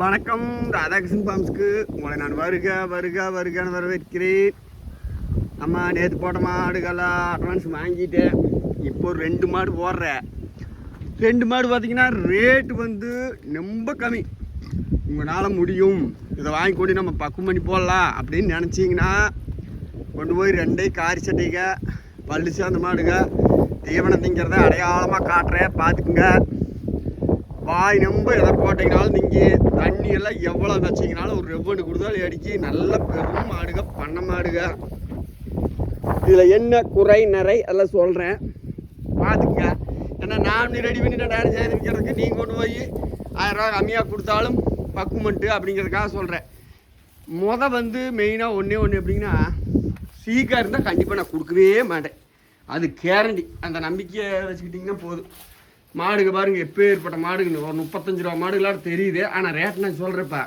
வணக்கம். ராதாகிருஷ்ணன் ஃபார்ம்ஸ்க்கு உங்களை நான் வருக வருக வருகன்னு வரவேற்கிறேன். அம்மா நேற்று போட்ட மாடுகள்லாம் அட்வான்ஸ் வாங்கிட்டேன். இப்போ ஒரு ரெண்டு மாடு போடுறேன் ரெண்டு மாடு பார்த்தீங்கன்னா ரேட்டு வந்து ரொம்ப கம்மி. உங்களால் முடியும். இதை வாங்கி கொண்டு நம்ம பக்குவம் பண்ணி போடலாம் அப்படின்னு நினச்சிங்கன்னா கொண்டு போய் ரெண்டே காரி சட்டைங்க பல்லு சேர்ந்த மாடுங்க தீவனம் திங்கிறத அடையாளமாக காட்டுறேன். பார்த்துக்குங்க. வாய் நம்ப எதை போட்டீங்கனாலும் நீங்கள் தண்ணி எல்லாம் எவ்வளோ வச்சிங்கனாலும் ஒரு ரெவ்வண்டு கொடுத்தாலும் அடிக்கி நல்ல பெரும் மாடுக பண்ண மாடுக. இதில் என்ன குறை நிறை எல்லாம் சொல்கிறேன் பார்த்துக்குங்க ஏன்னா நான் ரெடி பண்ணி நான் செய்து விற்கிறதுக்கு நீங்கள் கொண்டு போய் ஆயிரம் ரூபா கம்மியாக கொடுத்தாலும் பக்குமெண்ட்டு அப்படிங்கிறதுக்காக சொல்கிறேன் முத வந்து மெயினாக ஒன்றே ஒன்று எப்படின்னா சீக்கிரம் இருந்தால் கண்டிப்பாக நான் கொடுக்கவே மாட்டேன். அது கேரண்டி அந்த நம்பிக்கையை வச்சுக்கிட்டிங்கன்னா போதும். மாடுங்க பாருங்க எப்போ ஏற்பட்ட மாடுங்க. ஒரு முப்பத்தஞ்சு ரூபா மாடுகளாம் தெரியுது. ஆனால் ரேட் நான் சொல்கிறேன்ப்பா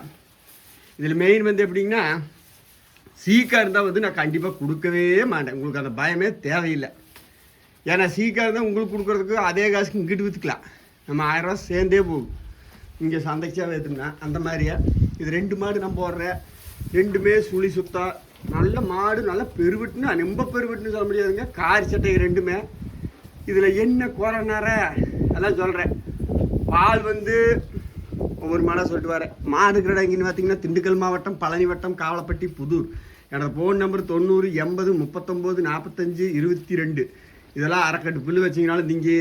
இதில் மெயின் வந்து எப்படிங்கன்னா சீக்கிரம் இருந்தால் வந்து நான் கண்டிப்பாக கொடுக்கவே மாட்டேன். உங்களுக்கு அந்த பயமே தேவையில்லை. ஏன்னா சீக்கிரம் இருந்தால் உங்களுக்கு கொடுக்குறதுக்கு அதே காசுக்கு இங்கிட்டு விற்றுக்கலாம் நம்ம ஆயிரரூவா சேர்ந்தே போகும். இங்கே சந்தைக்காக ஏற்றுனா அந்த மாதிரியே? இது ரெண்டு மாடு நான் போடுறேன். ரெண்டுமே சுழி சுத்தா நல்ல மாடு நல்லா பெருவிட்டுன்னு ரொம்ப பெருவிட்டுன்னு சொல்ல முடியாதுங்க. காரி சட்டை ரெண்டுமே. இதில் என்ன குறைனார அதான் சொல்கிறேன் பால் வந்து ஒவ்வொரு மாடாக சொல்லிட்டு வரேன் மாடு இருக்கிற இங்கேன்னு பார்த்தீங்கன்னா திண்டுக்கல் மாவட்டம் பழனி வட்டம் காவலப்பட்டி புதூர். என்னோட ஃபோன் நம்பர் தொண்ணூறு எண்பது முப்பத்தொம்போது நாற்பத்தஞ்சு இருபத்தி ரெண்டு இதெல்லாம் அரைக்கட்டு புல்லு வச்சிங்கனாலும் திங்கி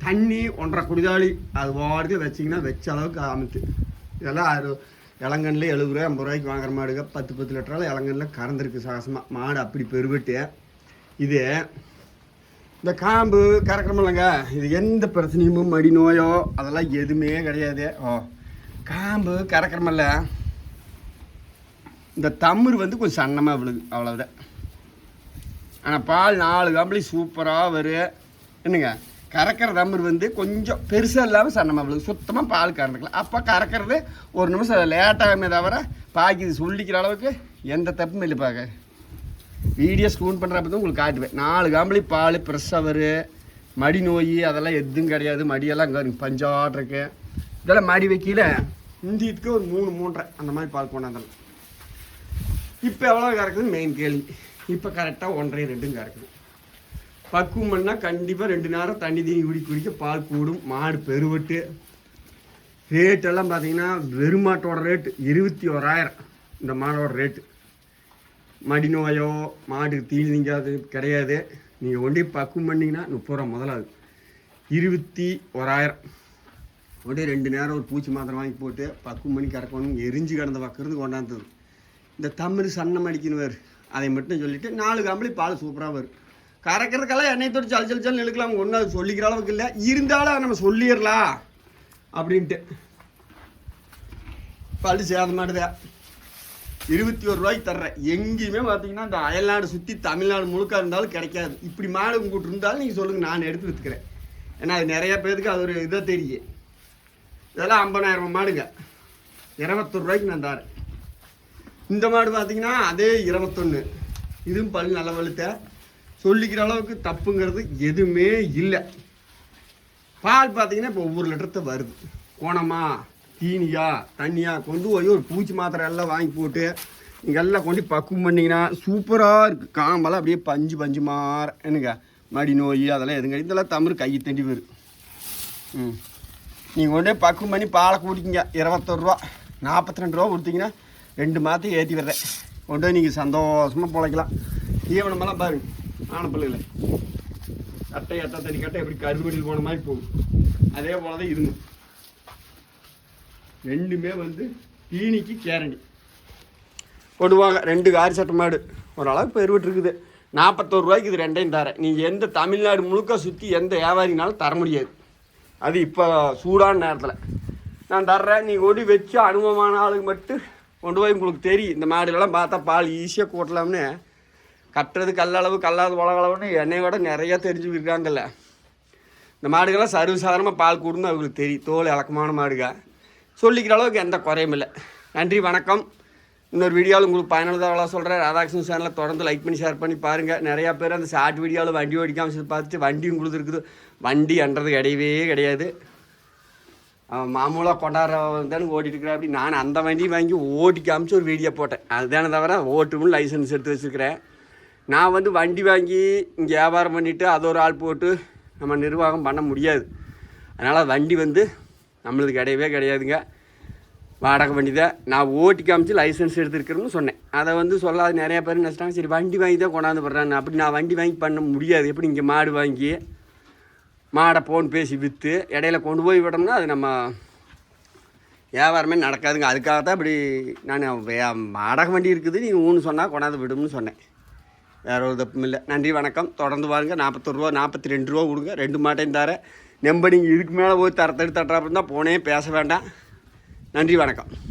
தண்ணி ஒன்றரை குடிதாளி அது வாரத்துக்கு வச்சிங்கன்னா வச்ச அளவுக்கு அமைத்து இதெல்லாம் அது இளங்கன்ல எழுபது ரூபா ஐம்பது ரூபாய்க்கு வாங்குற மாடுங்க பத்து பத்து லிட்டரால் இளங்கன்ல கறந்துருக்கு சாகசமாக மாடு அப்படி பெருவிட்டு. இது இந்த காம்பு கறக்கிறமில்லங்க இது எந்த பிரச்சனையும் மடி நோயோ அதெல்லாம் எதுவுமே கிடையாது. ஓ காம்பு கறக்கிறமில்ல. இந்த தமிர் வந்து கொஞ்சம் சன்னமாக விழுது அவ்வளோதான் ஆனால் பால் நாலு காம்பளி சூப்பராக வரும் என்னங்க கறக்கிற தம்பர் வந்து கொஞ்சம் பெருசாக இல்லாமல் சன்னமாக விழுது. சுத்தமாக பால் கறந்துக்கலாம். அப்போ கறக்கிறது ஒரு நிமிஷம் லேட்டாகுமே தவிர பாக்கி சொல்லிக்கிற அளவுக்கு எந்த தப்பும் இல்லை பார்க்க வீடியோ ஸ்கூன் பண்ணுறப்ப தான் உங்களுக்கு காட்டுவேன். நாலு காம்பளி பால் ப்ரெஷவரு மடி நோய் அதெல்லாம் எதுவும் கிடையாது. மடியெல்லாம் இங்கே பஞ்சாட்ருக்கு இதெல்லாம் மடி வைக்கல இந்தியத்துக்கு ஒரு மூணு மூன்றரை அந்த மாதிரி பால் கொண்டாந்தலாம் இப்போ எவ்வளோ கறக்குதுன்னு மெயின் கேள்வி. இப்போ கரெக்டாக ஒன்றரை ரெண்டும் கறக்குது. பக்குவம் பண்ணால் கண்டிப்பாக ரெண்டு நேரம் தண்ணி தீனி குடி குடிக்க பால் கூடும். மாடு பெருவட்டு. ரேட்டெல்லாம் பார்த்தீங்கன்னா வெறுமாட்டோட ரேட்டு இருபத்தி ஓராயிரம். இந்த மாடோட ரேட்டு மடி நோயோ மாடு தீனி திங்காது கிடையாது. நீங்கள் ஒண்டி பக்குவம் பண்ணிங்கன்னா முப்பது ரூபா முதலாது இருபத்தி ஓராயிரம். ஒன்றே ரெண்டு நேரம் ஒரு பூச்சி மாத்திரை வாங்கி போட்டு பக்குவம் பண்ணி கறக்கணும். எரிஞ்சு கிடந்த பக்கிறது கொண்டாந்தது இந்த தமிழ் சன்னம் அடிக்கணுவார் அதை மட்டும் சொல்லிவிட்டு நாலு கம்பளி பால் சூப்பராக வரும். கறக்கிறதுக்கெல்லாம் எண்ணெய் தொட்டு ஜல் சல் ஜல் இழுக்கலாம். ஒன்றும் அது சொல்லிக்கிற அளவுக்கு இல்லை. இருந்தாலும் அதை நம்ம சொல்லிடலாம். அப்படின்ட்டு. பல்லு சேத மாட்டுதே இருபத்தி ஒரு ரூபாய்க்கு தர்றேன். எங்கேயுமே பார்த்தீங்கன்னா இந்த அயல்நாடு சுற்றி தமிழ்நாடு முழுக்க இருந்தாலும் கிடைக்காது. இப்படி மாடு உங்கள்கிட்ட இருந்தாலும் நீங்கள் சொல்லுங்கள் நான் எடுத்து விற்றுக்கிறேன் ஏன்னா அது நிறையா பேருக்கு அது ஒரு இதை தெரியும் இதெல்லாம் ஐம்பதாயிரம் மாடுங்க. இருபத்தொரு ரூபாய்க்கு நான் தரேன். இந்த மாடு பார்த்தீங்கன்னா அதே இருபத்தொன்று இதுவும் பல் நல்ல வலுத்த சொல்லிக்கிற அளவுக்கு தப்புங்கிறது எதுவுமே இல்லை. பால் பார்த்தீங்கன்னா இப்போ ஒவ்வொரு லிட்டரத்தை வருது. கோணமா? தீனியா தண்ணியா கொண்டு போய் ஒரு பூச்சி மாத்திரை எல்லாம் வாங்கி போட்டு நீங்கள் எல்லாம் கொண்டு பக்குவம் பண்ணிங்கன்னா சூப்பராக இருக்குது காம்பெல்லாம் அப்படியே பஞ்சு பஞ்சு மாற என்னங்க? மடி நோய் அதெல்லாம் எதுங்க? இதெல்லாம் தமிழ் கை தண்டி வரும் ம். நீங்கள் கொண்டே பக்குவம் பண்ணி பாலை கூட்டிக்கிங்க இருபத்தொரு ரூபா நாற்பத்தி ரெண்டு ரூபா கொடுத்தீங்கன்னா ரெண்டு மாதத்தையும் ஏற்றி விடுறேன். கொண்டு போய் நீங்கள் சந்தோஷமாக பிழைக்கலாம். தீவனமெல்லாம் பாருங்க ஆன பிள்ளைகளை கட்டை எட்டை தண்ணி கட்டை எப்படி கருவடியில் போன மாதிரி போகும். அதே போல தான் இதுங்க ரெண்டுமே வந்து தீனிக்கு கேரண்டி. போடுவாங்க. ரெண்டு காரி சட்டை மாடு. ஓரளவுக்கு பெருவிட்டுருக்குது நாற்பத்தோரு ரூபாய்க்கு இது ரெண்டையும் தரேன். நீங்கள் எந்த தமிழ்நாடு முழுக்க சுற்றி எந்த வியாபாரினாலும் தர முடியாது. அது இப்போ சூடான நேரத்தில். நான் தர்றேன். நீங்கள் ஓடி வச்சு அனுபவமான ஆளுக்கு மட்டும் கொண்டு போய் உங்களுக்கு தெரியும். இந்த மாடுகளெல்லாம் பார்த்தா பால் ஈஸியாக கூட்டலாம்னு. கட்டுறது கல்லளவு கல்லாத உலகளவுன்னு என்னை விட நிறையா தெரிஞ்சுக்கிருக்காங்கல்ல இந்த மாடுகள்லாம் சர்வசாதாரணமாக பால் கூடுன்னு அவங்களுக்கு தெரியும். தோல் இலக்கமான மாடுக. சொல்லிக்கிற அளவுக்கு எந்த குறையும் இல்லை. நன்றி வணக்கம். இன்னொரு வீடியோவில் உங்களுக்கு பயனுள்ளதாக சொல்கிறேன் ராதாகிருஷ்ணன் சேனலில் தொடர்ந்து லைக் பண்ணி ஷேர் பண்ணி பாருங்கள் நிறையா பேர் அந்த ஷார்ட் வீடியோவில் வண்டி ஓடிக்காமல் பார்த்துட்டு வண்டி உங்களுக்கு இருக்குது. வண்டி என்றது கிடையவே கிடையாது. மாமூலாக கொண்டாடுறவன் தானே ஓட்டிட்டு இருக்கிறேன் அப்படி. நான் அந்த வண்டி வாங்கி ஓட்டி காமிச்சு ஒரு வீடியோ போட்டேன். அதுதானே தவிர ஓட்டுமும் லைசன்ஸ் எடுத்து வச்சுருக்கிறேன். நான் வந்து வண்டி வாங்கி இங்கே வியாபாரம் பண்ணிவிட்டு அது ஒரு ஆள் போட்டு நம்ம நிர்வாகம் பண்ண முடியாது. அதனால் வண்டி வந்து நம்மளுக்கு கிடையவே கிடையாதுங்க. வாடகை வண்டி தான் நான் ஓட்டி காமிச்சு லைசன்ஸ் எடுத்துருக்கிறேன்னு சொன்னேன். அதை வந்து சொல்லாத நிறைய பேர் நினச்சிட்டாங்க சரி வண்டி வாங்கி தான் கொண்டாந்து போடுறான்னு அப்படி நான் வண்டி வாங்கி பண்ண முடியாது. எப்படி இங்கே மாடு வாங்கி மாடை ஃபோன் பேசி விற்று இடையில கொண்டு போய் விட்டோம்னா அது நம்ம வியாபாரமே நடக்காதுங்க. அதுக்காக தான் இப்படி நான் வாடகை வண்டி இருக்குது நீங்கள் ஊன்னு சொன்னால் கொண்டாந்து விடும்னு சொன்னேன். வேறு ஒரு தப்பும் இல்லை. நன்றி வணக்கம். தொடர்ந்து பாருங்கள் நாற்பத்தொரு ரூபா நாற்பத்தி ரெண்டு ரூபா கொடுங்க. ரெண்டு மாட்டையும் தரேன் நம்ப நீங்கள் இதுக்கு மேலே போய் தரத்தெடுத்து தட்டுறாப்புன்னு தான் போனே பேச வேண்டாம். நன்றி வணக்கம்.